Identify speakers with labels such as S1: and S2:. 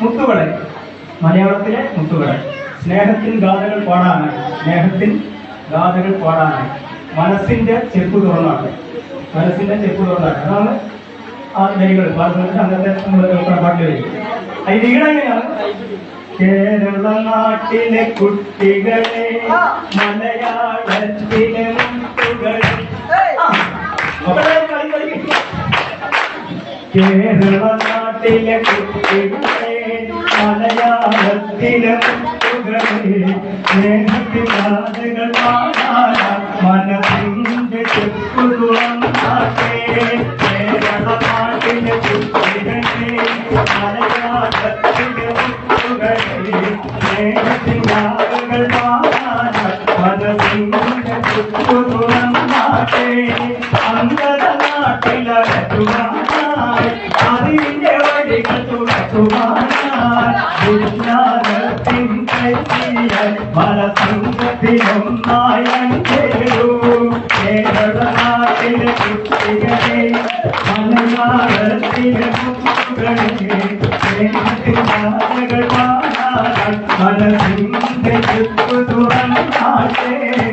S1: മുത്തുകളെ. മലയാളത്തിലെ മുത്തുകളെ. സ്നേഹത്തിൻ ഗാഥകൾ പാടാനായി. സ്നേഹത്തിൻ ഗാഥകൾ പാടാനായി. മനസ്സിന്റെ ചെപ്പ് തുറന്നാട്ടെ മനസ്സിന്റെ ചെപ്പ് തുറന്നാട്ടെ അതാണ് ആ വരികൾ പാടുന്നത്. അങ്ങനത്തെ നമ്മൾ പാട്ട് വരും. ഈ ഈടെങ്ങനെയാണ് കേരള നാട്ടിലെ കുട്ടികളെ മലയാളത്തിലെ മുത്തുകളെ. കേരള നാട്ടിലെ കുട്ടികളെ മലയാളത്തിലെ മുത്തുകളെ സ്നേഹത്തിലാളുകൾ പാടാന മനസ്സിന്റെ കേരള നാട്ടിലെ കുട്ടികളെ മലയാളത്തിലെ മുത്തുകളെ സ്നേഹത്തിലാളുകൾ പാടാന മനസ്സിന്റെ ചെപ്പു തുറന്നാട്ടെ അങ്കത തുറക്കുവാനായി വിജ്ഞാനത്തിൻ കൈയാൽ മനസംഘത്തിനൊന്നായി അഞ്ചേരൂ കേരള നാട്ടിലെ കുട്ടികളെ മലയാളത്തിലെ കുട്ടികളെ മനസ്സിന്റെ ചുറ്റു തുറന്നാട്ടെ